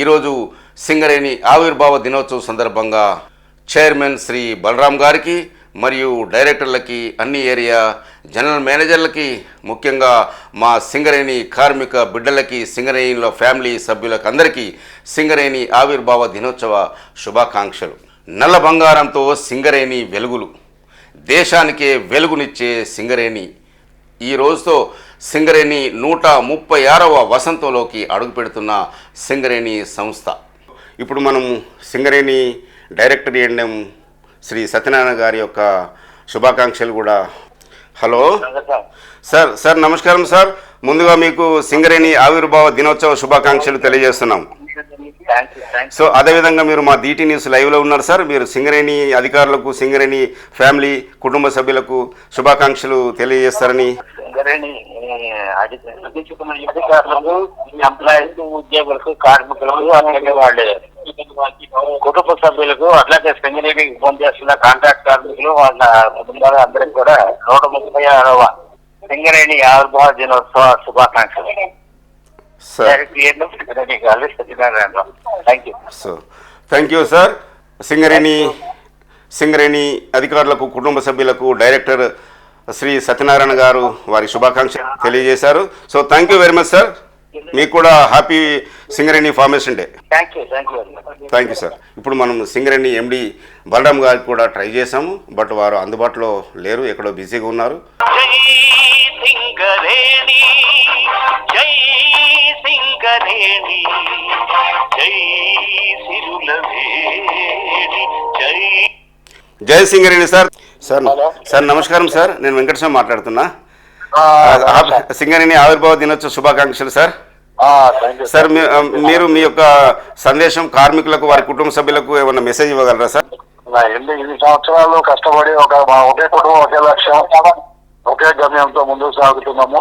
ఈరోజు సింగరేణి ఆవిర్భావ దినోత్సవం సందర్భంగా చైర్మన్ శ్రీ బలరాం గారికి మరియు డైరెక్టర్లకి అన్ని ఏరియా జనరల్ మేనేజర్లకి ముఖ్యంగా మా సింగరేణి కార్మిక బిడ్డలకి సింగరేణిలో ఫ్యామిలీ సభ్యులకు అందరికీ సింగరేణి ఆవిర్భావ దినోత్సవ శుభాకాంక్షలు. నల్ల బంగారంతో సింగరేణి వెలుగులు. దేశానికే వెలుగునిచ్చే సింగరేణి. ఈ రోజుతో సింగరేణి నూట ముప్పై ఆరవ వసంతంలోకి అడుగుపెడుతున్న సింగరేణి సంస్థ. ఇప్పుడు మనం సింగరేణి డైరెక్టర్ ఎండం శ్రీ సత్యనారాయణ గారి యొక్క శుభాకాంక్షలు కూడా. హలో? సార్ సార్ నమస్కారం సార్. ముందుగా మీకు సింగరేణి ఆవిర్భావ దినోత్సవ శుభాకాంక్షలు తెలియజేస్తున్నాం. సో అదేవిధంగా మీరు మా దీటి న్యూస్ లైవ్లో ఉన్నారు సార్ మీరు సింగరేణి అధికారులకు సింగరేణి ఫ్యామిలీ కుటుంబ సభ్యులకు శుభాకాంక్షలు తెలియజేస్తారని సింగరేణి అధికారులకు ఎంప్లాయీస్ ఉద్యోగులకు కార్మికులకు అలాగే వాళ్ళ. కుటుంబ సభ్యులకు అట్లాగే సింగరేణికి పనిచేస్తున్న కాంట్రాక్ట్ కార్మికులు వాళ్ళ కుటుంబాలు అందరికి కూడా నూట ముప్పై ఆరవ సింగరేణి ఆవిర్భావ దినోత్సవ శుభాకాంక్షలు. So thank you sir Singareni Singareni అధికారులకు కుటుంబ సభ్యులకు డైరెక్టర్ శ్రీ సత్యనారాయణ గారు వారి శుభాకాంక్షలు తెలియజేశారు. So thank you very much sir మీకు కూడా happy Singareni formation day thank you thank you thank you sir ఇప్పుడు మనం సింగరేణి ఎండి బలరాం గారికి కూడా ట్రై చేశాము. బట్ వారు అందుబాటులో లేరు. ఎక్కడో బిజీగా ఉన్నారు. జై సింగరేణి జై సిరుల వేణి జై జై సింగరేణి సార్. సార్ సార్ నమస్కారం సార్. నేను వెంకటస్వామి మాట్లాడుతున్నా. సింగరేణి ఆవిర్భావ దినోత్సవ శుభాకాంక్షలు సార్. సార్ మీరు మీ యొక్క సందేశం కార్మికులకు వారి కుటుంబ సభ్యులకు ఏమన్నా మెసేజ్ ఇవ్వగలరా సార్? నా ఎన్ని సంవత్సరాలు కష్టపడి ఒక ఒకే కుటుంబం ఒకే లక్ష్యం ఒకే గమ్యంతో ముందుకు సాగుతున్నాము.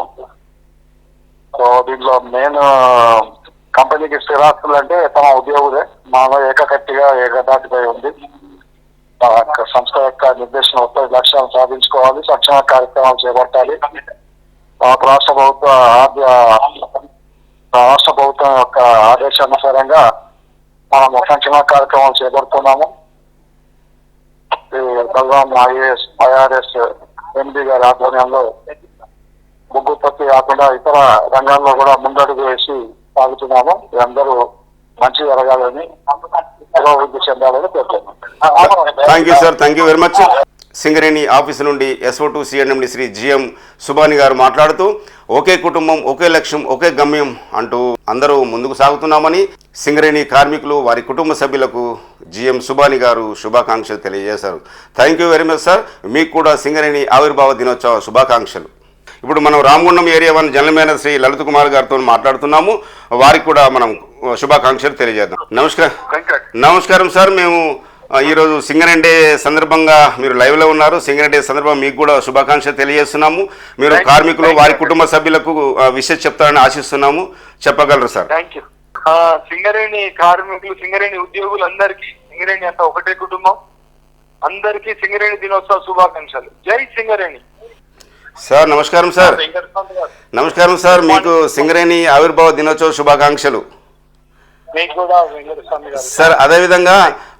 సో దీంట్లో మెయిన్ కంపెనీకి స్థిరాస్తులు అంటే తమ ఉద్యోగులే. మాలో ఏకకట్టిగా ఏకదాటిపై ఉంది. యొక్క సంస్థ యొక్క నిర్దేశన ఉత్తర లక్ష్యాలను సాధించుకోవాలి సంక్షేమ కార్యక్రమాలు చేపట్టాలి. ఆ రాష్ట్ర ప్రభుత్వ ఆద్య రాష్ట్ర ప్రభుత్వం యొక్క ఆదేశానుసారంగా మనం సంక్షేమ కార్యక్రమాలు చేపడుతున్నాము. ఈ బలరాం ఐఏఎస్ ఐఆర్ఎస్ ఎండి గారి ఆధ్వర్యంలో ముగ్గు ఉత్పత్తి కాకుండా ఇతర రంగాల్లో కూడా ముందడుగు వేసి సాగుతున్నాము. అందరూ మంచి జరగాలని అభివృద్ధి చెందాలని కోరుతున్నాం thank you sir thank you very much Singareni office నుండి SO to CNMD Shri GM Subani garu మాట్లాడుతూ ఒకే కుటుంబం ఒకే లక్ష్యం ఒకే గమ్యం అంటూ అందరూ ముందుకు సాగుతున్నామని సింగరేణి కార్మికులు వారి కుటుంబ సభ్యులకు జిఎం సుబాని గారు శుభాకాంక్షలు తెలియజేశారు. Thank you very much sir మీకు కూడా సింగరేణి ఆవిర్భావ దినోత్సవ శుభాకాంక్షలు. ఇప్పుడు మనం Ramagundam area one general manager Shri Lalit Kumar గారితో మాట్లాడుతున్నాము. వారికి కూడా మనం శుభాకాంక్షలు తెలియజేద్దాం. నమస్కారం. నమస్కారం సార్ మేము ఈరోజు సింగరేణి డే సందర్భంగా మీరు లైవ్లో ఉన్నారు. సింగరేణి డే సందర్భంగా మీకు కూడా శుభాకాంక్షలు తెలియజేస్తున్నాము. మీరు కార్మికులు వారి కుటుంబ సభ్యులకు విషయం చెప్తారని ఆశిస్తున్నాము. చెప్పగలరు సార్. సింగరేణి కార్మికులు సింగరేణి ఉద్యోగులు అందరికీ సింగరేణి అంతా ఒకటే కుటుంబం. అందరికీ సింగరేణి దినోత్సవ శుభాకాంక్షలు. జై సింగరేణి. సార్ నమస్కారం సార్. నమస్కారం సార్ మీకు సింగరేణి ఆవిర్భావ దినోత్సవ శుభాకాంక్షలు. సార్ అదేవిధంగా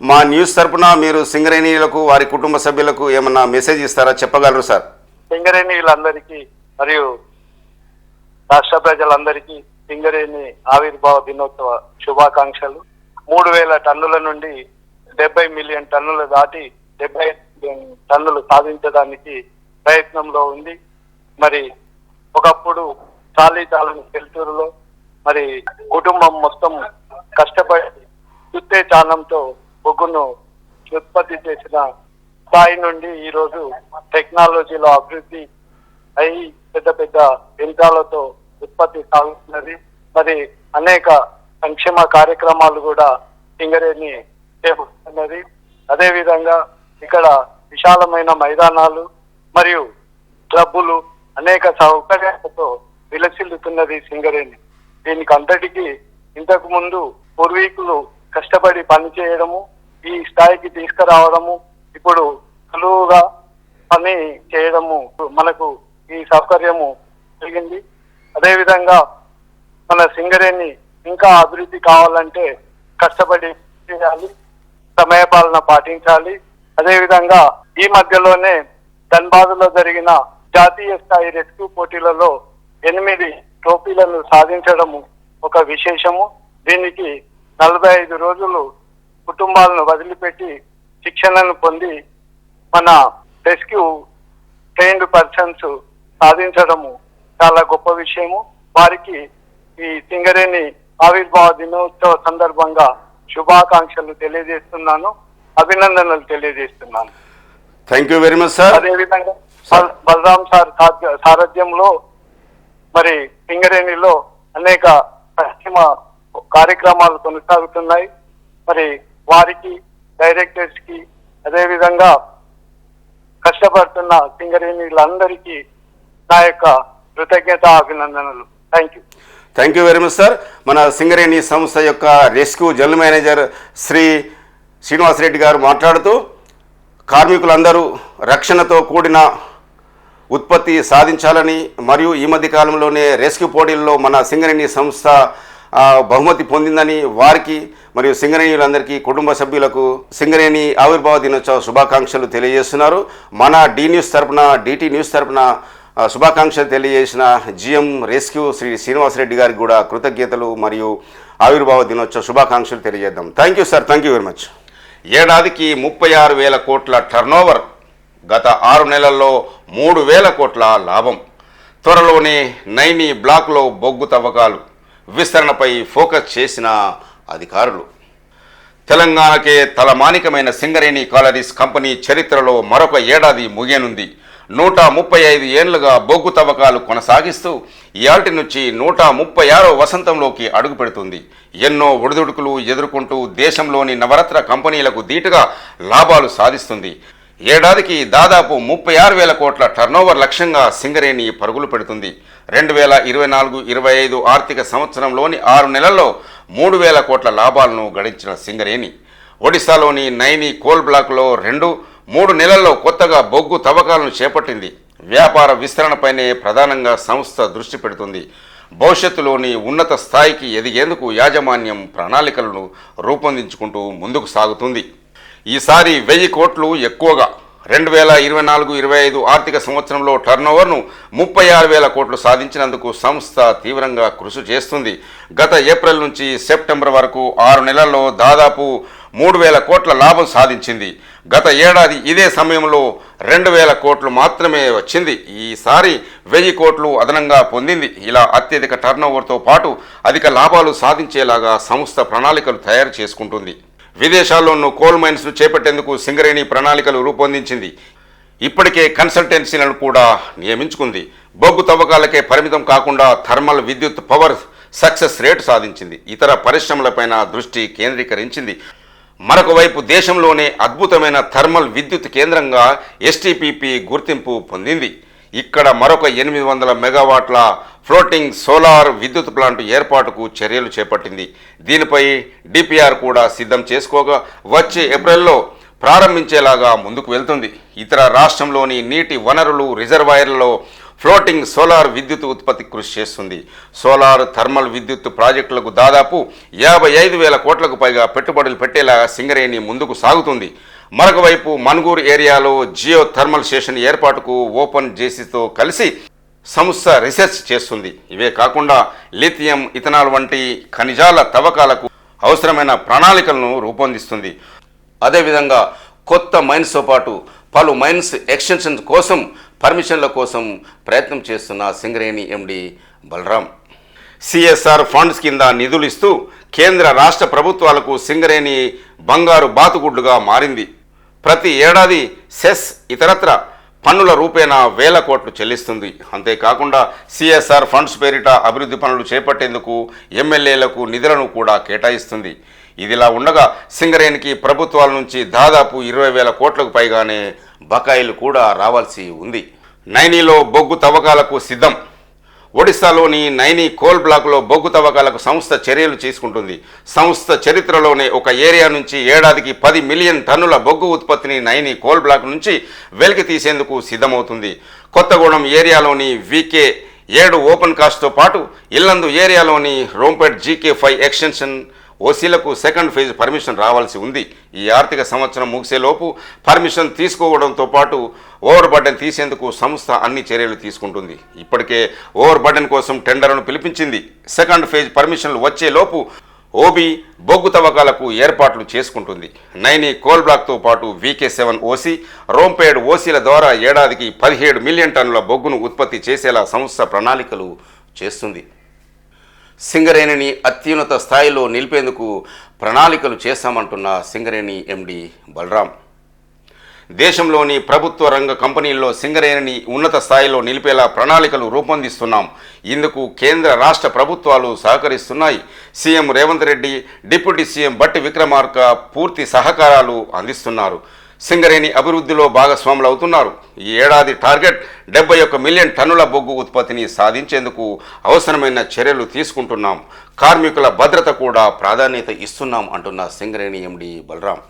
మా న్యూస్ తరపున మీరు సింగరేణిలకు వారి కుటుంబ సభ్యులకు ఏమన్నా మెసేజ్ ఇస్తారా? చెప్పగలరు సార్. సింగరేణిలందరికీ మరియు రాష్ట్ర ప్రజలందరికీ సింగరేణి ఆవిర్భావ దినోత్సవ శుభాకాంక్షలు. మూడు వేల టన్నుల నుండి డెబ్బై మిలియన్ టన్నులు దాటి డెబ్బై టన్నులు సాధించడానికి ప్రయత్నంలో ఉంది. మరి ఒకప్పుడు చాలీ చాలని పెళ్తూరులో మరి కుటుంబం మొత్తం కష్టపడి చుట్టే చాలంతో బొగ్గును ఉత్పత్తి చేసిన స్థాయి నుండి ఈరోజు టెక్నాలజీలో అభివృద్ధి అయి పెద్ద పెద్ద యంత్రాలతో ఉత్పత్తి సాగుతున్నది. మరి అనేక సంక్షేమ కార్యక్రమాలు కూడా సింగరేణి చేపడుతున్నది. అదేవిధంగా ఇక్కడ విశాలమైన మైదానాలు మరియు క్లబ్బులు అనేక సౌకర్యాలతో విలసిల్లుతున్నది సింగరేణి. దీనికి అంతటికి ఇంతకు ముందు పూర్వీకులు కష్టపడి పని చేయడము ఈ స్థాయికి తీసుకురావడము ఇప్పుడు సులువుగా పని చేయడము మనకు ఈ సౌకర్యము కలిగింది. అదేవిధంగా మన సింగరేణి ఇంకా అభివృద్ధి కావాలంటే కష్టపడి చేయాలి సమయపాలన పాటించాలి. అదేవిధంగా ఈ మధ్యలోనే ధన్బాద్లో జరిగిన జాతీయ స్థాయి రెస్క్యూ పోటీలలో ఎనిమిది ట్రోఫీలను సాధించడము ఒక విశేషము. దీనికి నలభై ఐదు రోజులు కుటుంబాలను వదిలిపెట్టి శిక్షణను పొంది మన రెస్క్యూ ట్రైన్డ్ పర్సన్స్ సాధించడము చాలా గొప్ప విషయము. వారికి ఈ సింగరేణి ఆవిర్భావ దినోత్సవ సందర్భంగా శుభాకాంక్షలు తెలియజేస్తున్నాను. అభినందనలు తెలియజేస్తున్నాను. Thank you very much sir అదేవిధంగా బల్- బలరాం సార్ సారథ్యంలో మరి సింగరేణిలో అనేక పశ్చిమ కార్యక్రమాలు కొనసాగుతున్నాయి. మరి వారికి డైరెక్టర్స్కి అదేవిధంగా కష్టపడుతున్న సింగరేణిలందరికీ నా యొక్క కృతజ్ఞత అభినందనలు. Thank you thank you very much sir మన సింగరేణి సంస్థ యొక్క rescue general manager Shri Srinivasa Reddy garu మాట్లాడుతూ కార్మికులందరూ రక్షణతో కూడిన ఉత్పత్తి సాధించాలని మరియు ఈ మధ్య కాలంలోనే రెస్క్యూ పోటీల్లో మన సింగరేణి సంస్థ బహుమతి పొందిందని వారికి మరియు సింగరేణులందరికీ కుటుంబ సభ్యులకు సింగరేణి ఆవిర్భావ దినోత్సవ శుభాకాంక్షలు తెలియజేస్తున్నారు. మన డి న్యూస్ తరపున డిటి న్యూస్ తరపున శుభాకాంక్షలు తెలియజేసిన జిఎం రెస్క్యూ శ్రీ శ్రీనివాసరెడ్డి గారికి కూడా కృతజ్ఞతలు మరియు ఆవిర్భావ దినోత్సవ శుభాకాంక్షలు తెలియజేద్దాం. Thank you sir thank you very much. ఏడాదికి ముప్పై ఆరు వేల కోట్ల టర్నోవర్ గత ఆరు నెలల్లో మూడు వేల కోట్ల లాభం. త్వరలోనే నైని బ్లాక్లో బొగ్గు తవ్వకాలు విస్తరణపై ఫోకస్ చేసిన అధికారులు. తెలంగాణకే తలమానికమైన సింగరేణి కాలరీస్ కంపెనీ చరిత్రలో మరొక ఏడాది ముగియనుంది. నూట ముప్పై ఐదు ఏళ్ళుగా బొగ్గు తవ్వకాలు కొనసాగిస్తూ ఇయాల్టి నుంచి నూట ముప్పై ఆరో వసంతంలోకి అడుగు పెడుతుంది. ఎన్నో ఒడిదుడుకులు ఎదుర్కొంటూ దేశంలోని నవరత్న కంపెనీలకు ధీటుగా లాభాలు సాధిస్తుంది. ఏడాదికి దాదాపు ముప్పై ఆరు వేల కోట్ల టర్నోవర్ లక్ష్యంగా సింగరేణి పరుగులు పెడుతుంది. రెండు వేల ఇరవై నాలుగు ఇరవై ఐదు ఆర్థిక సంవత్సరంలోని ఆరు నెలల్లో మూడు వేల కోట్ల లాభాలను గడించిన సింగరేణి. ఒడిశాలోని నైని కోల్ బ్లాక్లో రెండు మూడు నెలల్లో కొత్తగా బొగ్గు తవ్వకాలను చేపట్టింది. వ్యాపార విస్తరణపైనే ప్రధానంగా సంస్థ దృష్టి పెడుతుంది. భవిష్యత్తులోని ఉన్నత స్థాయికి ఎదిగేందుకు యాజమాన్యం ప్రణాళికలను రూపొందించుకుంటూ ముందుకు సాగుతుంది. ఈసారి వెయ్యి కోట్లు ఎక్కువగా రెండు వేల ఇరవై నాలుగు ఇరవై ఐదు ఆర్థిక సంవత్సరంలో టర్నోవర్ను ముప్పై ఆరు వేల కోట్లు సాధించినందుకు సంస్థ తీవ్రంగా కృషి చేస్తుంది. గత ఏప్రిల్ నుంచి సెప్టెంబర్ వరకు ఆరు నెలల్లో దాదాపు మూడు వేల కోట్ల లాభం సాధించింది. గత ఏడాది ఇదే సమయంలో రెండు వేల కోట్లు మాత్రమే వచ్చింది. ఈసారి వెయ్యి కోట్లు అదనంగా పొందింది. ఇలా అత్యధిక టర్నోవర్తో పాటు అధిక లాభాలు సాధించేలాగా సంస్థ ప్రణాళికలు తయారు చేసుకుంటుంది. విదేశాల్లోనూ కోల్ మైన్స్ను చేపట్టేందుకు సింగరేణి ప్రణాళికలు రూపొందించింది. ఇప్పటికే కన్సల్టెన్సీలను కూడా నియమించుకుంది. బొగ్గు తవ్వకాలకే పరిమితం కాకుండా థర్మల్ విద్యుత్ పవర్ సక్సెస్ రేటు సాధించింది. ఇతర పరిశ్రమలపైన దృష్టి కేంద్రీకరించింది. మరొక వైపు దేశంలోనే అద్భుతమైన థర్మల్ విద్యుత్ కేంద్రంగా ఎస్టీపీపీ గుర్తింపు పొందింది. ఇక్కడ మరొక ఎనిమిది వందల మెగావాట్ల ఫ్లోటింగ్ సోలార్ విద్యుత్ ప్లాంట్ ఏర్పాటుకు చర్యలు చేపట్టింది. దీనిపై డిపిఆర్ కూడా సిద్ధం చేసుకోగా వచ్చే ఏప్రిల్లో ప్రారంభించేలాగా ముందుకు వెళ్తుంది. ఇతర రాష్ట్రంలోని నీటి వనరులు రిజర్వాయర్లలో ఫ్లోటింగ్ సోలార్ విద్యుత్ ఉత్పత్తి కృషి చేస్తుంది. సోలార్ థర్మల్ విద్యుత్ ప్రాజెక్టులకు దాదాపు యాభై ఐదు వేల కోట్లకు పైగా పెట్టుబడులు పెట్టేలా సింగరేణి ముందుకు సాగుతుంది. మరొక వైపు మన్గూరు ఏరియాలో జియో థర్మల్ స్టేషన్ ఏర్పాటుకు ఓపెన్ జేసీతో కలిసి సంస్థ రీసెర్చ్ చేస్తుంది. ఇవే కాకుండా లిథియం ఇథనాల్ వంటి ఖనిజాల తవ్వకాలకు అవసరమైన ప్రణాళికలను రూపొందిస్తుంది. అదేవిధంగా కొత్త మైన్స్తో పాటు పలు మైన్స్ ఎక్స్టెన్షన్ కోసం పర్మిషన్ల కోసం ప్రయత్నం చేస్తున్న Singareni MD Balram. CSR funds కింద నిధులు ఇస్తూ కేంద్ర రాష్ట్ర ప్రభుత్వాలకు సింగరేణి బంగారు బాతుగుడ్డుగా మారింది. ప్రతి ఏడాది సెస్ ఇతరత్ర పన్నుల రూపేణా వేల కోట్లు చెల్లిస్తుంది. అంతేకాకుండా సిఎస్ఆర్ ఫండ్స్ పేరిట అభివృద్ధి పనులు చేపట్టేందుకు ఎమ్మెల్యేలకు నిధులను కూడా కేటాయిస్తుంది. ఇదిలా ఉండగా సింగరేణికి ప్రభుత్వాల నుంచి దాదాపు ఇరవై వేల కోట్లకు పైగానే బకాయిలు కూడా రావాల్సి ఉంది. నైనీలో బొగ్గు తవ్వకాలకు సిద్ధం. ఒడిశాలోని నైని కోల్ బ్లాక్లో బొగ్గు తవ్వకాలకు సంస్థ చర్యలు తీసుకుంటుంది. సంస్థ చరిత్రలోనే ఒక ఏరియా నుంచి ఏడాదికి పది మిలియన్ టన్నుల బొగ్గు ఉత్పత్తిని నైని కోల్ బ్లాక్ నుంచి వెలికి తీసేందుకు సిద్ధమవుతుంది. కొత్తగూడెం ఏరియాలోని వికే ఏడు ఓపెన్ కాస్ట్తో పాటు ఇల్లందు ఏరియాలోని రోంపేట్ జీకే ఫైవ్ ఎక్స్టెన్షన్ ఓసీలకు సెకండ్ ఫేజ్ పర్మిషన్ రావాల్సి ఉంది. ఈ ఆర్థిక సంవత్సరం ముగిసేలోపు పర్మిషన్ తీసుకోవడంతో పాటు ఓవర్ బర్డెన్ తీసేందుకు సంస్థ అన్ని చర్యలు తీసుకుంటుంది. ఇప్పటికే ఓవర్ బర్డెన్ కోసం టెండర్ను పిలిపించింది. సెకండ్ ఫేజ్ పర్మిషన్లు వచ్చేలోపు ఓబీ బొగ్గు తవ్వకాలకు ఏర్పాట్లు చేసుకుంటుంది. నైని కోల్ బ్లాక్తో పాటు వీకే సెవెన్ ఓసీ రోంపేడ్ ఓసీల ద్వారా ఏడాదికి పదిహేడు మిలియన్ టన్నుల బొగ్గును ఉత్పత్తి చేసేలా సంస్థ ప్రణాళికలు చేస్తుంది. సింగరేణిని అత్యున్నత స్థాయిలో నిలిపేందుకు ప్రణాళికలు చేస్తామంటున్న సింగరేణి ఎండి బలరాం. దేశంలోని ప్రభుత్వ రంగ కంపెనీల్లో సింగరేణిని ఉన్నత స్థాయిలో నిలిపేలా ప్రణాళికలు రూపొందిస్తున్నాం. ఇందుకు కేంద్ర రాష్ట్ర ప్రభుత్వాలు సహకరిస్తున్నాయి. CM Revanth Reddy deputy CM Bhatti Vikramarka పూర్తి సహకారాలు అందిస్తున్నారు. సింగరేణి అభివృద్ధిలో భాగస్వాములు అవుతున్నారు ఈ ఏడాది టార్గెట్ డెబ్బై ఒక్క మిలియన్ టన్నుల బొగ్గు ఉత్పత్తిని సాధించేందుకు అవసరమైన చర్యలు తీసుకుంటున్నాం. కార్మికుల భద్రత కూడా ప్రాధాన్యత ఇస్తున్నాం అంటున్న సింగరేణి ఎండి బలరాం.